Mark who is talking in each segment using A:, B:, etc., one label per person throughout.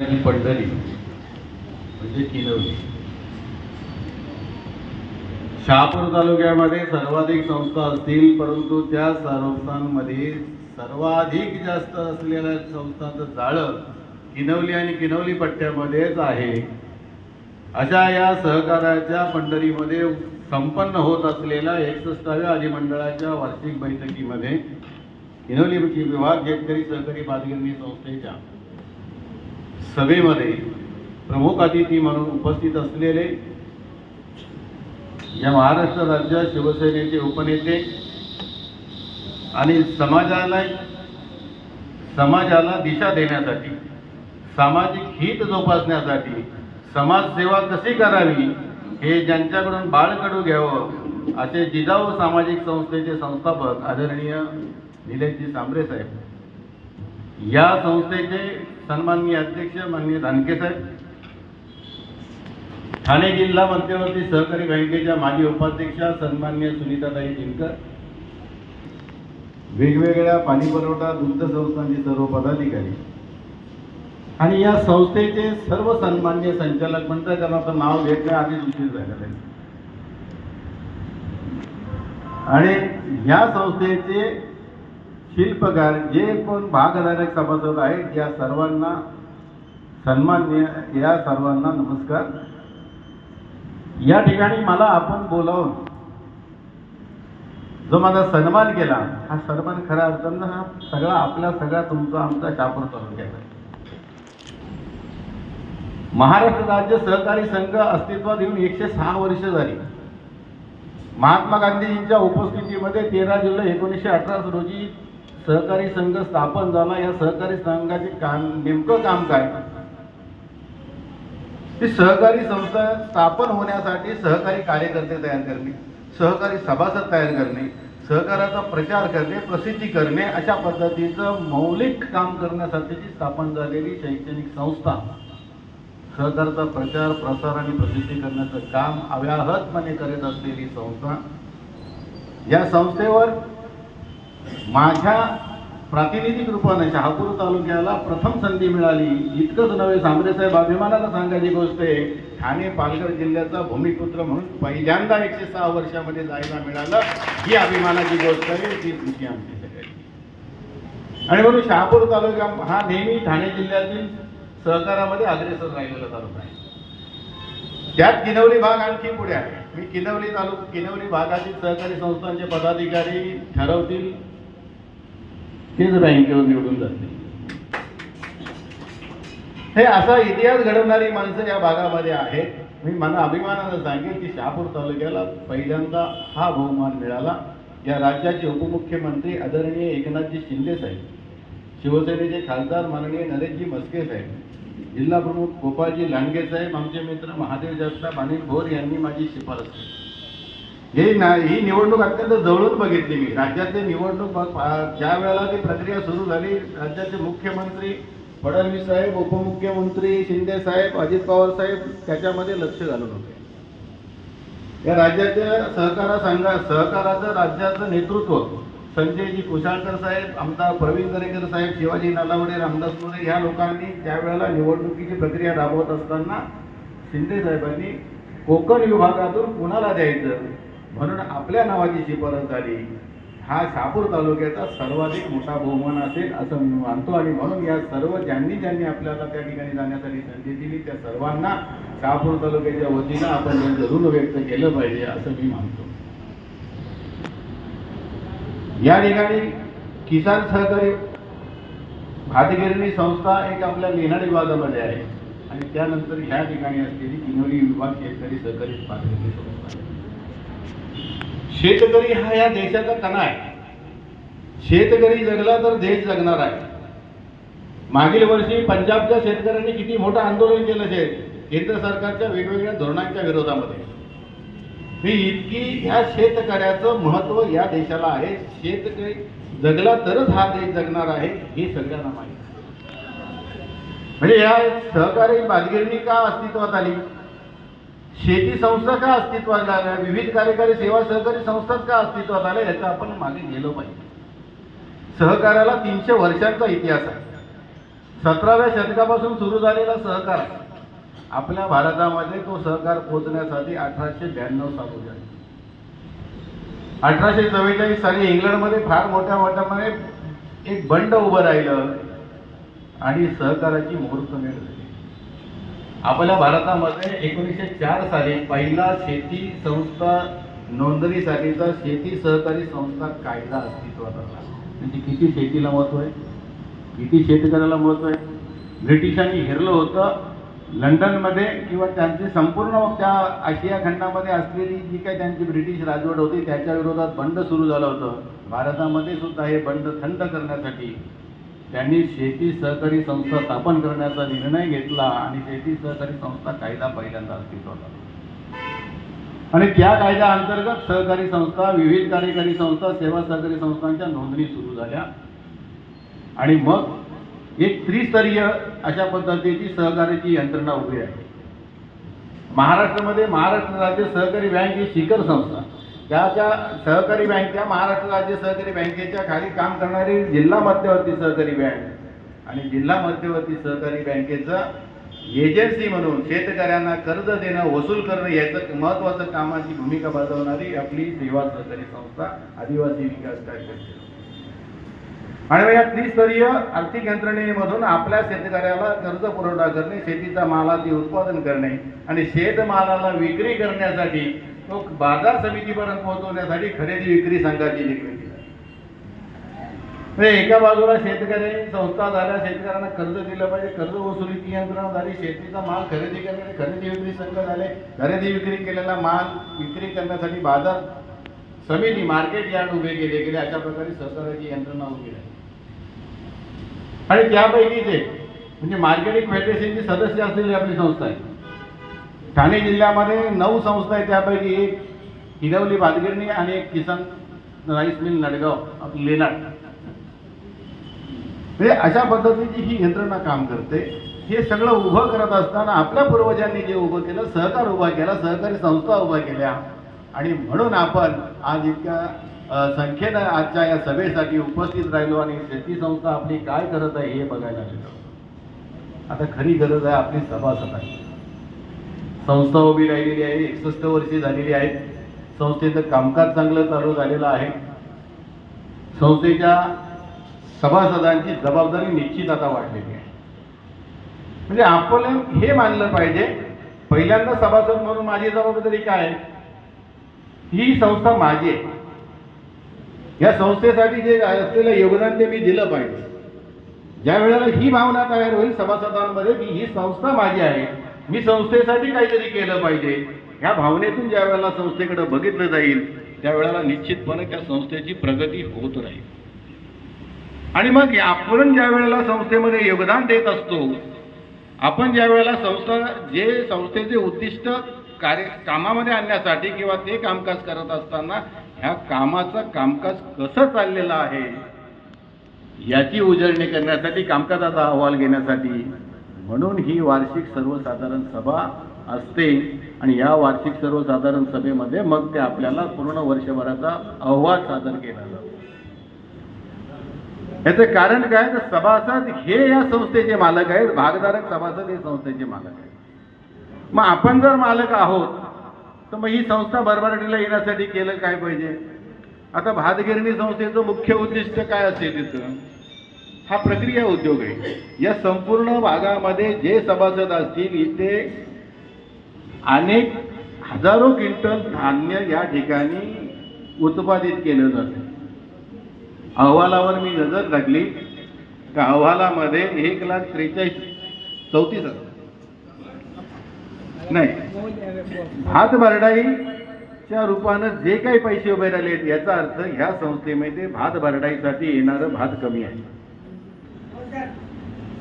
A: आणि पंढरी. म्हणजे किनवली. शहापूर तालुक्यामध्ये सर्वाधिक संस्था असतील परंतु त्या संस्थांमध्ये सर्वाधिक जास्त असलेल्या संस्थांचं जाळं किनवली आणि किनवली पट्ट्यामध्येच आहे. अशा या सहकार्याच्या पंढरीमध्ये संपन्न होत असलेल्या एकसष्टाव्या अधिमंडळाच्या वार्षिक बैठकीमध्ये किनवली विभाग शेतकरी सहकारी बादगिरणी संस्थेच्या सभेमध्ये प्रमुख अतिथी म्हणून उपस्थित असलेले या महाराष्ट्र राज्य शिवसेनेचे उपनेते आणि समाजाला समाजाला दिशा देण्यासाठी सामाजिक हित जोपासण्यासाठी समाजसेवा कशी करावी हे ज्यांच्याकडून बाळकडू घ्यावं असे जिजाऊ सामाजिक संस्थेचे संस्थापक आदरणीय निलेशजी सांबरे साहेब. या संस्थेचे सन्माननीय अध्यक्ष माननीय धानके साहेब ठाणे जिल्हा मध्यवर्ती सहकारी बँकेच्या माजी उपाध्यक्षा सन्मान्य सुनीताताई दिनकर वेगवेगळ्या पाणी पुरवठा दुग्ध संस्थांचे सर्व पदाधिकारी आणि या संस्थेचे सर्व सन्मान्य संचालक म्हणतात त्यांना आता नाव घेत नाही आधीच उशीर झालेला आहे आणि या संस्थेचे शिल्पकार जे कोण भागधारक सभासद आहेत या सर्वांना सन्मान्य या सर्वांना नमस्कार. या ठिकाणी मला आपण बोलावून जो माझा सन्मान केला हा सन्मान खरा अर्थानं हा सगळा आपला सगळा तुमचा आमचा शापूर तालुक्याचा. महाराष्ट्र राज्य सहकारी संघ अस्तित्वात येऊन एकशे सहा वर्ष झाली. महात्मा गांधीजींच्या उपस्थितीमध्ये तेरा जुलै एकोणीसशे अठरा रोजी सहकारी संघ स्थापन झाला. या सहकारी संघाचे काम नेमकं काम काय? ती सहकारी संस्था स्थापन होण्यासाठी सहकारी कार्यकर्ते तयार करणे सहकारी सभासद तयार करणे सहकाराचा प्रचार करणे प्रसिद्धी करणे अशा पद्धतीचं मौलिक काम करण्यासाठीची स्थापन झालेली शैक्षणिक संस्था. सहकाराचा प्रचार प्रसार आणि प्रसिद्धी करण्याचं काम अव्याहतपणे करत असलेली संस्था. या संस्थेवर माझ्या प्रातिनिधिक रूपाने शहापूर तालुक्याला प्रथम संधी मिळाली. इतकंच नव्हे सांबरेसाहेब अभिमानानं सांगायची गोष्ट आहे ठाणे पालघर जिल्ह्याचा भूमिपुत्र म्हणून पहिल्यांदा एकशे सहा वर्षामध्ये जायला मिळालं. ही अभिमानाची गोष्ट आहे ती तुमची आमची आणि म्हणून शहापूर तालुका हा नेहमी ठाणे जिल्ह्यातील सहकारामध्ये अग्रेसर राहिलेला तालुका आहे. त्यात किनवली भाग आणखी पुढे आहे. मी किनवली तालुका किनवली भागातील सहकारी संस्थांचे पदाधिकारी ठरवतील. तेच बँकेवर निवडून जाते. हे असा इतिहास घडवणारी माणसं या भागामध्ये आहेत. मी मला अभिमानानं सांगेन की शहापूर तालुक्याला पहिल्यांदा हा बहुमान मिळाला. या राज्याचे उपमुख्यमंत्री आदरणीय एकनाथजी शिंदे साहेब शिवसेनेचे खासदार माननीय नरेशजी मस्के साहेब जिल्हा प्रमुख गोपाळजी लांडगे साहेब आमचे मित्र महादेव जगताप अनिल भोर यांनी माझी शिफारस केली. हे ना ही निवडणूक अत्यंत जवळून बघितली मी. राज्यातली निवडणूक बघ- ज्या वेळेला ती प्रक्रिया सुरू झाली राज्याचे मुख्यमंत्री फडणवीस साहेब उपमुख्यमंत्री शिंदे साहेब अजित पवार साहेब त्याच्यामध्ये लक्ष घालून होते. या राज्याच्या सहकारा संघा सहकाराचं राज्याचं नेतृत्व संजयजी कुशाळकर साहेब आमदार प्रवीण दरेकर साहेब शिवाजी नालावडे रामदास मोरे ह्या लोकांनी त्यावेळेला निवडणुकीची प्रक्रिया राबवत असताना शिंदे साहेबांनी कोकण विभागातून कुणाला द्यायचं? म्हणून आपल्या नावाची शिफारस झाली हा शहापूर तालुक्याचा सर्वाधिक मोठा बहुमान असेल असं मी मानतो. आणि म्हणून या सर्व ज्यांनी ज्यांनी आपल्याला त्या ठिकाणी जाण्यासाठी संधी दिली त्या सर्वांना शहापूर तालुक्याच्या वतीनं आपण जरूर ऋण व्यक्त केलं पाहिजे असं मी मानतो. या ठिकाणी किसान सहकारी भातगिरणी संस्था एक आपल्या लेणाड विभागामध्ये आहे. आणि त्यानंतर ह्या ठिकाणी असलेली किनोरी विभाग शेतकरी सहकारी भातगिरणी संस्था आहे. शेतकरी हा या देशाचा कणा आहे. शेतकरी जगला तर देश जगणार आहे. मागील वर्षी पंजाबच्या शेतकऱ्यांनी किती मोठं आंदोलन केलं शेत केंद्र सरकारच्या वेगवेगळ्या धोरणांच्या विरोधामध्ये. ही इतकी ह्या शेतकऱ्याचं महत्त्व या देशाला आहे. शेतकरी जगला तरच हा देश जगणार आहे हे सगळ्यांना माहीत आहे. म्हणजे या सहकारी बालगिरणी का अस्तित्वात आली? शेती संस्था का अस्तित्वात आल्या विविध कार्यकारी सेवा सहकारी संस्थाच का अस्तित्वात आल्या? याचं आपण मागे गेलो पाहिजे. सहकार्याला तीनशे वर्षांचा इतिहास आहे. सतराव्या शतकापासून सुरू झालेला सहकार आपल्या भारतामध्ये तो सहकार पोहोचण्यासाठी अठराशे ब्याण्णव साल झाला अठराशे चव्वेचाळीस साली इंग्लंडमध्ये फार मोठ्या मोठ्यामध्ये एक बंड उभं राहिलं आणि सहकाराची मुहूर्तमेढ झाली आपल्या भारतामध्ये एकोणीसशे चार साली पहिला शेती संस्था नोंदणीसाठीचा शेती सहकारी संस्था कायदा अस्तित्वात आला. म्हणजे किती शेतीला महत्त्व आहे? किती शेतकऱ्याला महत्त्व आहे? ब्रिटिशांनी हेरलं होतं लंडनमध्ये किंवा त्यांची संपूर्ण त्या आशिया खंडामध्ये असलेली जी काही त्यांची ब्रिटिश राजवट होती त्याच्या विरोधात बंड सुरू झालं होतं. भारतामध्ये सुद्धा हे बंड थंड करण्यासाठी त्यांनी शेती सहकारी संस्था स्थापन करण्याचा निर्णय घेतला आणि शेती सहकारी संस्था कायदा पहिल्यांदा अस्तित्वात आला. आणि त्या कायद्या अंतर्गत सहकारी संस्था विविध कार्यकारी संस्था सेवा सहकारी संस्थांच्या नोंदणी सुरू झाल्या. आणि मग एक त्रिस्तरीय अशा पद्धतीची सहकार्याची यंत्रणा उभी आहे. महाराष्ट्रामध्ये महाराष्ट्र राज्य सहकारी बँक ही शिखर संस्था. त्याच्या सहकारी बँक महाराष्ट्र राज्य सहकारी बँकेच्या खाली काम करणारी जिल्हा मध्यवर्ती सहकारी बँक आणि जिल्हा मध्यवर्ती सहकारी बँकेचं एजन्सी म्हणून शेतकऱ्यांना कर्ज देणं वसूल करणं याचं महत्त्वाचं कामाची भूमिका बजावणारी आपली सेवा सहकारी संस्था आदिवासी विकास कार्यक्रम आणि या त्रिस्तरीय आर्थिक यंत्रणेमधून आपल्या शेतकऱ्याला कर्ज पुरवठा करणे शेतीचा मालाचे उत्पादन करणे आणि शेतमालाला विक्री करण्यासाठी तो बाजार समितीपर्यंत पोहोचवण्यासाठी खरेदी विक्री संघाची निर्मिती झाली. म्हणजे एका बाजूला शेतकरी संस्था झाल्या शेतकऱ्यांना कर्ज दिलं पाहिजे कर्ज वसुलीची यंत्रणा झाली शेतीचा माल खरेदी करण्यासाठी खरेदी विक्री संघ झाले खरेदी विक्री केलेला माल विक्री करण्यासाठी बाजार समिती मार्केट यार्ड उभे केले गेले अशा प्रकारे सहकार्याची यंत्रणा उभी राहिली आणि त्यापैकीच एक म्हणजे मार्केटिंग फेडरेशनचे सदस्य असलेली आपली संस्था आहे ठाणे जिल्ह्यामध्ये नऊ संस्था आहेत त्यापैकी एक हिरवली भातगिरणी आणि एक किसान राईस मिल नडगाव आपली लेनाट म्हणजे अशा पद्धतीची ही यंत्रणा काम करते. हे सगळं उभं करत असताना आपल्या पूर्वजांनी जे उभं केलं सहकार उभा केला सहकारी संस्था उभ्या केल्या. आणि म्हणून आपण आज इतक्या संख्येनं आजच्या या सभेसाठी उपस्थित राहिलो आणि शेती संस्था आपली काय करत आहे हे बघायला मिळतो आता खरी गरज आहे आपली सभासदांची संस्था उभी राहिलेली आहे एकसष्ट वर्षे झालेली आहेत. संस्थेचं कामकाज चांगलं चालू झालेलं आहे. संस्थेच्या सभासदांची जबाबदारी निश्चित आता वाढलेली आहे. म्हणजे आपण हे मानलं पाहिजे पहिल्यांदा सभासद म्हणून माझी जबाबदारी काय आहे? ही संस्था माझी आहे. या संस्थेसाठी जे असलेलं योगदान ते मी दिलं पाहिजे. ज्या वेळेला ही भावना तयार होईल सभासदांमध्ये की ही संस्था माझी आहे मी संस्थेसाठी काहीतरी केलं पाहिजे. ह्या भावनेतून ज्या वेळेला संस्थेकडे बघितलं जाईल त्यावेळेला निश्चितपणे त्या संस्थेची प्रगती होत राहील. आणि मग आपण ज्या वेळेला संस्थेमध्ये योगदान देत असतो आपण ज्या वेळेला संस्था जे संस्थेचे उद्दिष्ट कार्य कामामध्ये आणण्यासाठी किंवा ते कामकाज करत असताना ह्या कामाचं कामकाज कसं चाललेलं आहे याची उजळणी करण्यासाठी कामकाजाचा अहवाल घेण्यासाठी म्हणून ही वार्षिक सर्वसाधारण सभा असते आणि या वार्षिक सर्वसाधारण सभेमध्ये मग ते आपल्याला पूर्ण वर्षभराचा अहवाल सादर केला जातो. याचं कारण काय तर सभासद हे या संस्थेचे मालक आहेत भागधारक सभासद हे संस्थेचे मालक आहेत. मग आपण जर मालक आहोत तर मग ही संस्था भरभराटीला येण्यासाठी केलं काय पाहिजे? आता भातगिरणी संस्थेचं मुख्य उद्दिष्ट काय असेल तिथं? हा प्रक्रिया उद्योग आहे. या संपूर्ण भागामध्ये जे सभासद असतील इथे अनेक हजारो क्विंटल धान्य या ठिकाणी उत्पादित केलं जातं. अहवालावर मी नजर टाकली. त्या अहवालामध्ये एक लाख त्रेचाळीस चौतीस हजार. नाही. भात भरडाईच्या रूपानं जे काही पैसे उभे राहिले आहेत याचा अर्थ ह्या संस्थेमध्ये भात भरडाईसाठी येणारं भात कमी आहे.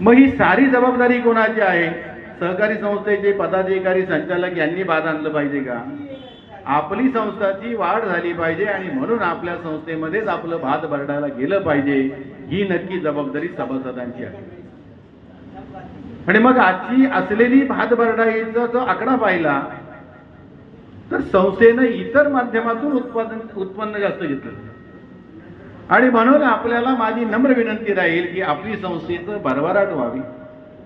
A: मग ही सारी जबाबदारी कोणाची आहे? सहकारी संस्थेचे पदाधिकारी संचालक यांनी बाद आणलं पाहिजे का? आपली संस्थाची वाढ झाली पाहिजे आणि म्हणून आपल्या संस्थेमध्येच आपलं भात भरडायला गेलं पाहिजे. ही नक्की जबाबदारी सभासदांची आहे. आणि मग आजची असलेली भात भरडाईचा जो आकडा पाहिला तर संस्थेनं इतर माध्यमातून उत्पादन उत्पन्न जास्त घेतलं. आणि म्हणून आपल्याला माझी नम्र विनंती राहील की आपली संस्थेचं भरभराट व्हावी.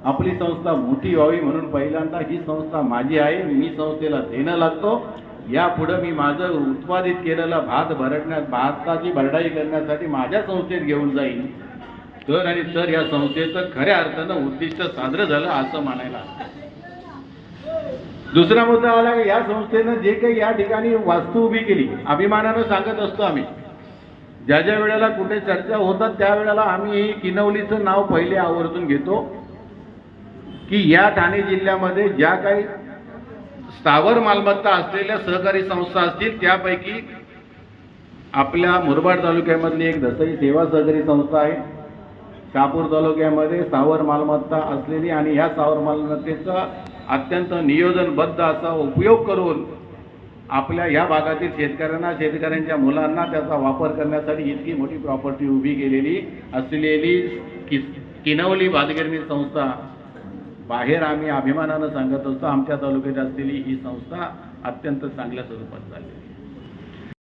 A: आपली संस्था मोठी व्हावी म्हणून पहिल्यांदा ही संस्था माझी आहे. मी संस्थेला देणं लागतो. यापुढं मी माझं उत्पादित केलेलं भात भरडण्यात भाताची भरडाई करण्यासाठी माझ्या संस्थेत घेऊन जाईन. तर आणि तर या संस्थेचं खऱ्या अर्थानं उद्दिष्ट साजरं झालं असं म्हणायला. दुसरा मुद्दा आला की या संस्थेनं जे काही या ठिकाणी वास्तू उभी केली अभिमानानं सांगत असतो आम्ही. ज्या ज्या वेळेला कुठे चर्चा होतात त्यावेळेला आम्ही किनवलीचं नाव पहिले आवर्जून घेतो की या ठाणे जिल्ह्यामध्ये ज्या काही स्थावर मालमत्ता असलेल्या सहकारी संस्था असतील त्यापैकी आपल्या मुरबाड तालुक्यामधली एक दसई सेवा सहकारी संस्था आहे. शहापूर तालुक्यामध्ये स्थावर मालमत्ता असलेली आणि ह्या स्थावर मालमत्तेचा अत्यंत नियोजनबद्ध असा उपयोग करून आपल्या ह्या भागातील शेतकऱ्यांना शेतकऱ्यांच्या मुलांना त्याचा वापर करण्यासाठी इतकी मोठी प्रॉपर्टी उभी केलेली असलेली कि किनवली भातगिरणी संस्था. बाहेर आम्ही अभिमानानं सांगत असतो आमच्या तालुक्यात असलेली ही संस्था अत्यंत चांगल्या स्वरूपात चाललेली